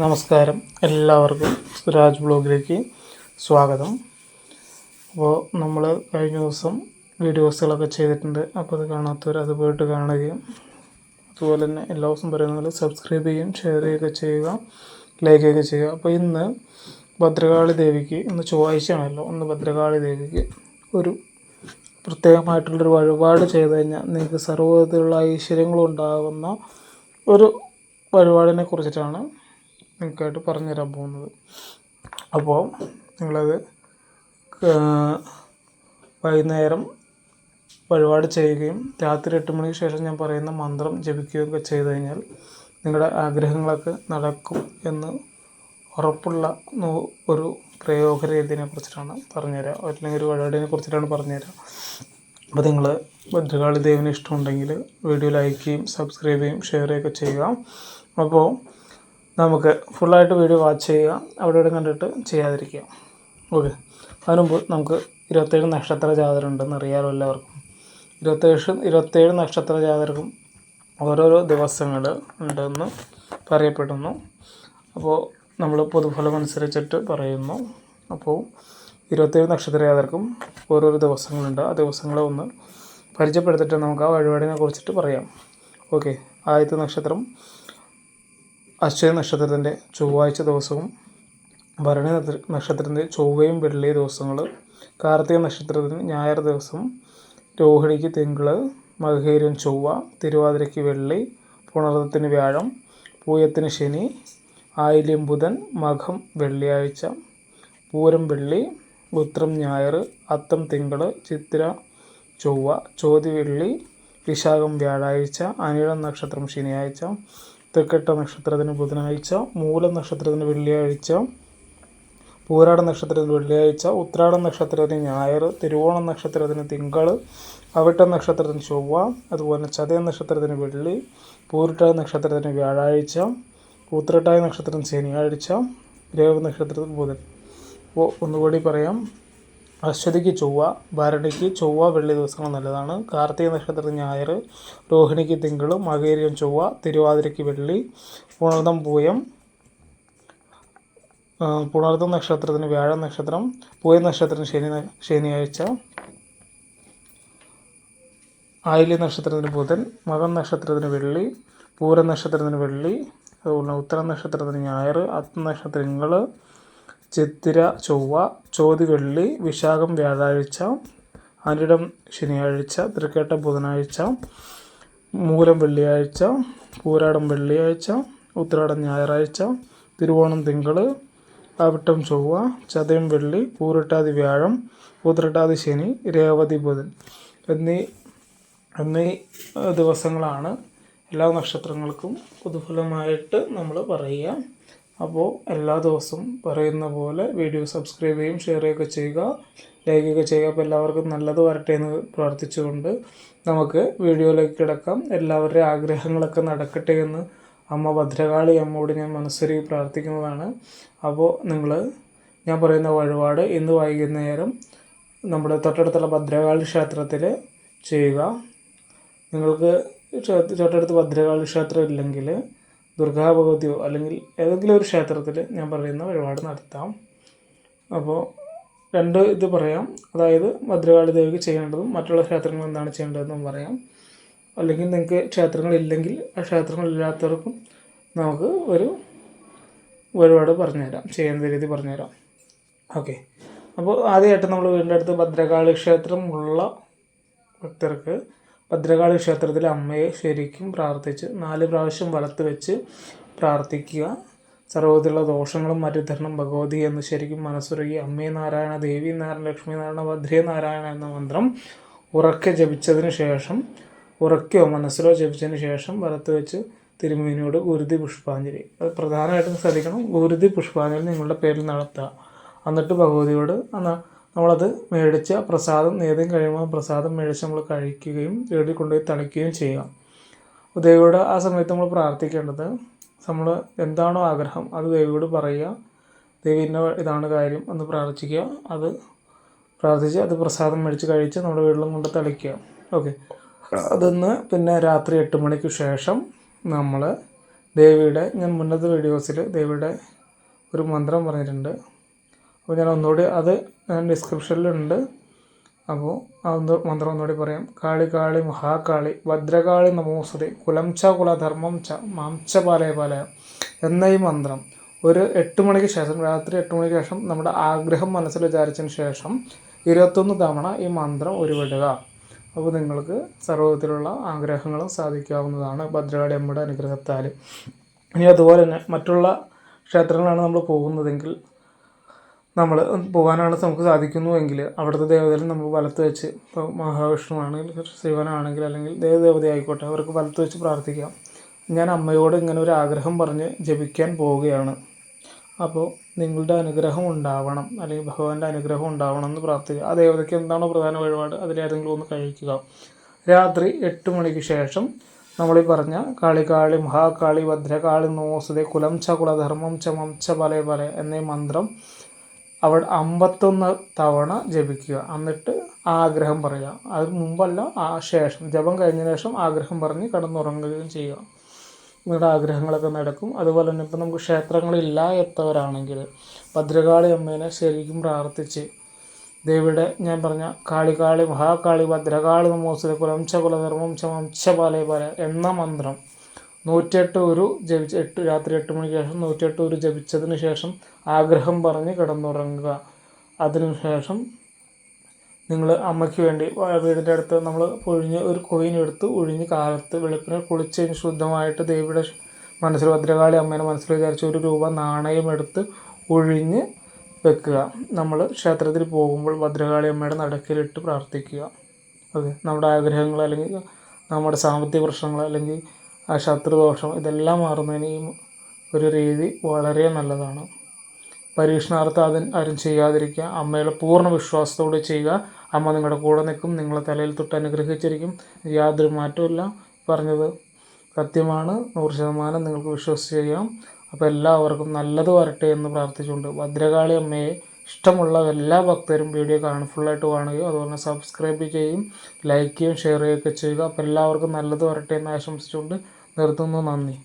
നമസ്കാരം. എല്ലാവർക്കും സുരാജ് ബ്ലോഗിലേക്ക് സ്വാഗതം. അപ്പോൾ നമ്മൾ കഴിഞ്ഞ ദിവസം വീഡിയോസുകളൊക്കെ ചെയ്തിട്ടുണ്ട്. അപ്പോൾ അത് കാണാത്തവർ അത് പോയിട്ട് കാണുകയും അതുപോലെ തന്നെ എല്ലാ ദിവസവും പറയുന്നത് പോലെ സബ്സ്ക്രൈബ് ചെയ്യുകയും ഷെയർ ചെയ്യുകയൊക്കെ ചെയ്യുക ലൈക്ക് ഒക്കെ ചെയ്യുക. അപ്പോൾ ഇന്ന് ഭദ്രകാളി ദേവിക്ക് ഇന്ന് ചൊവ്വാഴ്ചയാണല്ലോ. ഒന്ന് ഭദ്രകാളി ദേവിക്ക് ഒരു പ്രത്യേകമായിട്ടുള്ളൊരു വഴിപാട് ചെയ്തു കഴിഞ്ഞാൽ നിങ്ങൾക്ക് സർവവിധത്തിലുള്ള ഐശ്വര്യങ്ങളും ഉണ്ടാകുന്ന ഒരു വഴിപാടിനെ കുറിച്ചിട്ടാണ് നിങ്ങൾക്കായിട്ട് പറഞ്ഞു തരാൻ പോകുന്നത്. അപ്പോൾ നിങ്ങളത് വൈകുന്നേരം വഴിപാട് ചെയ്യുകയും രാത്രി എട്ട് മണിക്ക് ശേഷം ഞാൻ പറയുന്ന മന്ത്രം ജപിക്കുകയൊക്കെ ചെയ്തു കഴിഞ്ഞാൽ നിങ്ങളുടെ ആഗ്രഹങ്ങളൊക്കെ നടക്കും എന്ന് ഉറപ്പുള്ള ഒരു പ്രയോഗ രീതിയെ കുറിച്ചിട്ടാണ് പറഞ്ഞുതരാം. അല്ലെങ്കിൽ ഒരു വഴിപാടിനെ കുറിച്ചിട്ടാണ് പറഞ്ഞുതരാം. അപ്പോൾ നിങ്ങൾ ഭദ്രകാളി ദേവിനെ ഇഷ്ടമുണ്ടെങ്കിൽ വീഡിയോ ലൈക്ക് ചെയ്യും സബ്സ്ക്രൈബ് ചെയ്യും ഷെയർ ചെയ്യുകയൊക്കെ ചെയ്യുക. അപ്പോൾ നമുക്ക് ഫുള്ളായിട്ട് വീഡിയോ വാച്ച് ചെയ്യുക. അവിടെ ഇവിടെ കണ്ടിട്ട് ചെയ്യാതിരിക്കുക. ഓക്കെ അതിനുമുമ്പ് നമുക്ക് ഇരുപത്തേഴ് നക്ഷത്ര ജാതകം ഉണ്ടെന്ന് അറിയാമല്ലോ എല്ലാവർക്കും. ഇരുപത്തേഴ് ഇരുപത്തേഴ് നക്ഷത്ര ജാതകർക്കും ഓരോരോ ദിവസങ്ങൾ ഉണ്ടെന്ന് പറയപ്പെടുന്നു. അപ്പോൾ നമ്മൾ പൊതുഫലം അനുസരിച്ചിട്ട് പറയുന്നു. അപ്പോൾ ഇരുപത്തേഴ് നക്ഷത്ര ജാതകർക്കും ഓരോരോ ദിവസങ്ങളുണ്ട്. ആ ദിവസങ്ങളെ ഒന്ന് പരിചയപ്പെടുത്തിയിട്ട് നമുക്ക് ആ വഴിപാടിനെ കുറിച്ചിട്ട് പറയാം. ഓക്കെ ആദ്യത്തെ നക്ഷത്രം അശ്വതി നക്ഷത്രത്തിന്റെ ചൊവ്വാഴ്ച ദിവസവും ഭരണി നക്ഷ- നക്ഷത്രത്തിന്റെ ചൊവ്വയും വെള്ളി ദിവസങ്ങൾ കാർത്തിക നക്ഷത്രത്തിന് ഞായർ ദിവസം രോഹിണിക്ക് തിങ്കൾ മകേരൻ ചൊവ്വ തിരുവാതിരയ്ക്ക് വെള്ളി പുണർദത്തിന് വ്യാഴം പൂയത്തിന് ശനി ആയില്യം ബുധൻ മഖം വെള്ളിയാഴ്ച പൂരം വെള്ളി ഉത്രം ഞായർ അത്തം തിങ്കൾ ചിത്ര ചൊവ്വ ചോതി വെള്ളി വിശാഖം വ്യാഴാഴ്ച അനിഴം നക്ഷത്രം ശനിയാഴ്ച തൃക്കെട്ട നക്ഷത്രത്തിന് ബുധനാഴ്ച മൂലം നക്ഷത്രത്തിന് വെള്ളിയാഴ്ച പൂരാട നക്ഷത്രത്തിന് വെള്ളിയാഴ്ച ഉത്രാട നക്ഷത്രത്തിന് ഞായർ തിരുവോണം നക്ഷത്രത്തിന് തിങ്കൾ അവിട്ട നക്ഷത്രത്തിന് ചൊവ്വ അതുപോലെ ചതയ നക്ഷത്രത്തിന് വെള്ളി പൂരിട്ടായ നക്ഷത്രത്തിന് വ്യാഴാഴ്ച ഉത്രട്ടായ നക്ഷത്രത്തിന് ശനിയാഴ്ച രേവ നക്ഷത്രത്തിന് ബുധൻ. ഓ ഒന്നുകൂടി പറയാം. അശ്വതിക്ക് ചൊവ്വ ഭരണിക്ക് ചൊവ്വ വെള്ളി ദിവസങ്ങൾ നല്ലതാണ്. കാർത്തിക നക്ഷത്രത്തിന് ഞായർ രോഹിണിക്ക് തിങ്കൾ മകേരിയം ചൊവ്വ തിരുവാതിരയ്ക്ക് വെള്ളി പുണർദം പൂയം പുണർദം നക്ഷത്രത്തിന് വ്യാഴ നക്ഷത്രം പൂയ നക്ഷത്രത്തിന് ശനി ശനിയാഴ്ച ആയില്യ നക്ഷത്രത്തിന് ബുധൻ മകൻ നക്ഷത്രത്തിന് വെള്ളി പൂര നക്ഷത്രത്തിന് വെള്ളി അതുപോലെ ഉത്തര നക്ഷത്രത്തിന് ഞായർ അത്ത നക്ഷത്രങ്ങൾ ചിത്തിര ചൊവ്വ ചോതി വെള്ളി വിശാഖം വ്യാഴാഴ്ച അനിടം ശനിയാഴ്ച തൃക്കേട്ട ബുധനാഴ്ച മൂലം വെള്ളിയാഴ്ച പൂരാടം വെള്ളിയാഴ്ച ഉത്രാടം ഞായറാഴ്ച തിരുവോണം തിങ്കൾ അവിട്ടം ചൊവ്വ ചതയം വെള്ളി പൂരട്ടാതി വ്യാഴം പൂത്രട്ടാതി ശനി രേവതി ബുധൻ എന്നീ എന്നീ ദിവസങ്ങളാണ് എല്ലാ നക്ഷത്രങ്ങൾക്കും പൊതുഫലമായിട്ട് നമ്മൾ പറയുക. അപ്പോൾ എല്ലാ ദിവസവും പറയുന്ന പോലെ വീഡിയോ സബ്സ്ക്രൈബ് ചെയ്യും ഷെയർ ചെയ്യുകയൊക്കെ ചെയ്യുക. ലൈക്ക് ഒക്കെ ചെയ്യുക. അപ്പോൾ എല്ലാവർക്കും നല്ലത് വരട്ടെ എന്ന് പ്രാർത്ഥിച്ചുകൊണ്ട് നമുക്ക് വീഡിയോയിലേക്ക് കിടക്കാം. എല്ലാവരുടെയും ആഗ്രഹങ്ങളൊക്കെ നടക്കട്ടെ എന്ന് അമ്മ ഭദ്രകാളി അമ്മയോട് ഞാൻ മനസ്സരി പ്രാർത്ഥിക്കുന്നതാണ്. അപ്പോൾ നിങ്ങൾ ഞാൻ പറയുന്ന വഴിപാട് ഇന്ന് വൈകുന്നേരം നമ്മുടെ തൊട്ടടുത്തുള്ള ഭദ്രകാളി ക്ഷേത്രത്തിൽ ചെയ്യുക. നിങ്ങൾക്ക് തൊട്ടടുത്ത് ഭദ്രകാളി ക്ഷേത്രം ഇല്ലെങ്കിൽ ദുർഗാ ഭഗവതിയോ അല്ലെങ്കിൽ ഏതെങ്കിലും ഒരു ക്ഷേത്രത്തിൽ ഞാൻ പറയുന്ന വഴിപാട് നടത്താം. അപ്പോൾ രണ്ട് ഇത് പറയാം. അതായത് ഭദ്രകാളി ദേവിക്ക് ചെയ്യേണ്ടതും മറ്റുള്ള ക്ഷേത്രങ്ങൾ എന്താണ് ചെയ്യേണ്ടതെന്നും പറയാം. അല്ലെങ്കിൽ നിങ്ങൾക്ക് ക്ഷേത്രങ്ങളില്ലെങ്കിൽ ആ ക്ഷേത്രങ്ങളില്ലാത്തവർക്കും നമുക്ക് ഒരു വഴിപാട് പറഞ്ഞുതരാം. ചെയ്യേണ്ട രീതി പറഞ്ഞുതരാം. ഓക്കെ. അപ്പോൾ ആദ്യമായിട്ട് നമ്മൾ വീടിന്റെ അടുത്ത് ഭദ്രകാളി ക്ഷേത്രം ഉള്ള ഭക്തർക്ക് ഭദ്രകാളി ക്ഷേത്രത്തിൽ അമ്മയെ ശരിക്കും പ്രാർത്ഥിച്ച് നാല് പ്രാവശ്യം വലത്ത് വെച്ച് പ്രാർത്ഥിക്കുക. സർവത്തിലുള്ള ദോഷങ്ങളും മാറ്റിത്തരണം ഭഗവതി എന്ന് ശരിക്കും മനസ്സുരുകി അമ്മേ നാരായണ ദേവി നാരായണ ലക്ഷ്മി നാരായണ ഭദ്രേ നാരായണ എന്ന മന്ത്രം ഉറക്കെ ജപിച്ചതിന് ശേഷം ഉറക്കെയോ മനസ്സിലോ ജപിച്ചതിന് ശേഷം വലത്ത് വെച്ച് തിരുമേനിയോട് ഗുരുതി പുഷ്പാഞ്ജലി. അത് പ്രധാനമായിട്ടും ശ്രദ്ധിക്കണം. ഗുരുതി പുഷ്പാഞ്ജലി നിങ്ങളുടെ പേരിൽ നടത്തുക. എന്നിട്ട് ഭഗവതിയോട് അന്ന് നമ്മളത് മേടിച്ച പ്രസാദം നേദ്യം കഴിയുമ്പോൾ പ്രസാദം മേടിച്ച് നമ്മൾ കഴിക്കുകയും വീട്ടിൽ കൊണ്ടുപോയി തളിക്കുകയും ചെയ്യാം. ദേവിയോട് ആ സമയത്ത് നമ്മൾ പ്രാർത്ഥിക്കേണ്ടത് നമ്മൾ എന്താണോ ആഗ്രഹം അത് ദേവിയോട് പറയുക. ദേവി ഇന്ന ഇതാണ് കാര്യം എന്ന് പ്രാർത്ഥിക്കുക. അത് പ്രാർത്ഥിച്ച് അത് പ്രസാദം മേടിച്ച് കഴിച്ച് നമ്മുടെ വീട്ടിലും കൊണ്ട് തളിക്കുക. ഓക്കെ. അതൊന്ന് പിന്നെ രാത്രി എട്ട് മണിക്ക് ശേഷം നമ്മൾ ദേവിയുടെ ഞാൻ മുന്നത്തെ വീഡിയോസിൽ ദേവിയുടെ ഒരു മന്ത്രം പറഞ്ഞിട്ടുണ്ട്. അപ്പോൾ ഞാൻ ഒന്നുകൂടി അത് ഞാൻ ഡിസ്ക്രിപ്ഷനിലുണ്ട് അപ്പോൾ ആ ഒന്ന് മന്ത്രം ഒന്നുകൂടി പറയാം. കാളി കാളി മഹാകാളി ഭദ്രകാളി നമോസ്തുതി കുലം ച കുലധർമ്മം ച മാം ച പാലയ പാലയ എന്ന ഈ മന്ത്രം ഒരു എട്ട് മണിക്ക് ശേഷം രാത്രി എട്ട് മണിക്ക് ശേഷം നമ്മുടെ ആഗ്രഹം മനസ്സിൽ വിചാരിച്ചതിന് ശേഷം ഇരുപത്തൊന്ന് തവണ ഈ മന്ത്രം ഉരുവിടുക. അപ്പോൾ നിങ്ങൾക്ക് സർവത്തിലുള്ള ആഗ്രഹങ്ങളും സാധിക്കാവുന്നതാണ് ഭദ്രകാളി അമ്മയുടെ അനുഗ്രഹത്താൽ ഇനി അതുപോലെ തന്നെ മറ്റുള്ള ക്ഷേത്രങ്ങളാണ് നമ്മൾ പോകുന്നതെങ്കിൽ നമ്മൾ പോകാനാണ് നമുക്ക് സാധിക്കുന്നുവെങ്കിൽ അവിടുത്തെ ദേവതയിൽ നമ്മൾ വലത്ത് വെച്ച് ഇപ്പോൾ മഹാവിഷ്ണു ആണെങ്കിൽ ശിവനാണെങ്കിൽ അല്ലെങ്കിൽ ദേവദേവത ആയിക്കോട്ടെ അവർക്ക് വലത്ത് വെച്ച് പ്രാർത്ഥിക്കാം. ഞാൻ അമ്മയോട് ഇങ്ങനെ ഒരു ആഗ്രഹം പറഞ്ഞ് ജപിക്കാൻ പോവുകയാണ്. അപ്പോൾ നിങ്ങളുടെ അനുഗ്രഹം ഉണ്ടാവണം അല്ലെങ്കിൽ ഭഗവാന്റെ അനുഗ്രഹം ഉണ്ടാവണം എന്ന് പ്രാർത്ഥിക്കുക. ആ ദേവതയ്ക്ക് എന്താണോ പ്രധാന വഴിപാട് അതിലേതെങ്കിലും ഒന്ന് കഴിക്കുക. രാത്രി എട്ട് മണിക്ക് ശേഷം നമ്മളീ പറഞ്ഞ കാളികാളി മഹാകാളി ഭദ്രകാളി നോസുദേ കുലം ച കുലധർമ്മം ച മം ച പല പല എന്നീ മന്ത്രം അവിടെ അമ്പത്തൊന്ന് തവണ ജപിക്കുക. എന്നിട്ട് ആഗ്രഹം പറയുക. അതിന് മുമ്പല്ല ആ ശേഷം ജപം കഴിഞ്ഞ ശേഷം ആഗ്രഹം പറഞ്ഞ് കിടന്നുറങ്ങുകയും ചെയ്യുക. നിങ്ങളുടെ ആഗ്രഹങ്ങളൊക്കെ നടക്കും. അതുപോലെ തന്നെ ഇപ്പം നമുക്ക് ക്ഷേത്രങ്ങളില്ല എത്തവരാണെങ്കിൽ ഭദ്രകാളി അമ്മേനെ ശരിക്കും പ്രാർത്ഥിച്ച് ദേവിയുടെ ഞാൻ പറഞ്ഞ കാളികാളി മഹാകാളി ഭദ്രകാളി നമോസ്തുതി കുലം ച കുലധർമ്മം ച പാലേ പാല എന്ന മന്ത്രം നൂറ്റിയെട്ട് ഒരു ജപിച്ച് എട്ട് രാത്രി എട്ട് മണിക്ക് ശേഷം നൂറ്റിയെട്ട് ഒരു ജപിച്ചതിന് ശേഷം ആഗ്രഹം പറഞ്ഞ് കിടന്നുറങ്ങുക. അതിനുശേഷം നിങ്ങൾ അമ്മയ്ക്ക് വേണ്ടി വീടിന്റെ അടുത്ത് നമ്മൾ പൊഴിഞ്ഞ് ഒരു കോയിൻ എടുത്ത് ഒഴിഞ്ഞ് കാലത്ത് വെളുപ്പിനെ കുളിച്ച് ശുദ്ധമായിട്ട് ദേവിയുടെ മനസ്സിൽ ഭദ്രകാളി അമ്മേനെ മനസ്സിൽ വിചാരിച്ച് ഒരു രൂപ നാണയം എടുത്ത് ഒഴിഞ്ഞ് വെക്കുക. നമ്മൾ ക്ഷേത്രത്തിൽ പോകുമ്പോൾ ഭദ്രകാളി അമ്മയുടെ നടക്കിലിട്ട് പ്രാർത്ഥിക്കുക. ഓക്കെ? നമ്മുടെ ആഗ്രഹങ്ങൾ അല്ലെങ്കിൽ നമ്മുടെ സാമ്പത്തിക പ്രശ്നങ്ങൾ അല്ലെങ്കിൽ ആ ശത്രുദോഷം ഇതെല്ലാം മാറുന്നതിന് ഈ ഒരു രീതി വളരെ നല്ലതാണ്. പരീക്ഷണാർത്ഥം അതിന് ആരും ചെയ്യാതിരിക്കുക. അമ്മയുടെ പൂർണ വിശ്വാസത്തോടെ ചെയ്യുക. അമ്മ നിങ്ങളുടെ കൂടെ നിൽക്കും. നിങ്ങളെ തലയിൽ തൊട്ട് അനുഗ്രഹിച്ചിരിക്കും. യാതൊരു മാറ്റമില്ല പറഞ്ഞത് സത്യമാണ്. നൂറ് ശതമാനം നിങ്ങൾക്ക് വിശ്വസിച്ച് ചെയ്യാം. അപ്പോൾ എല്ലാവർക്കും നല്ലത് വരട്ടെ എന്ന് പ്രാർത്ഥിച്ചുകൊണ്ട് ഭദ്രകാളി അമ്മയെ ഇഷ്ടമുള്ള എല്ലാ ഭക്തരും വീഡിയോ കാണും ഫുള്ളായിട്ട് കാണുകയും അതുപോലെ സബ്സ്ക്രൈബ് ചെയ്യുകയും ലൈക്ക് ചെയ്യുകയും ഷെയർ ചെയ്യുകയൊക്കെ ചെയ്യുക. അപ്പോൾ എല്ലാവർക്കും നല്ലത് വരട്ടെ എന്ന് ആശംസിച്ചുകൊണ്ട് നിർത്തുന്നു. നന്ദി.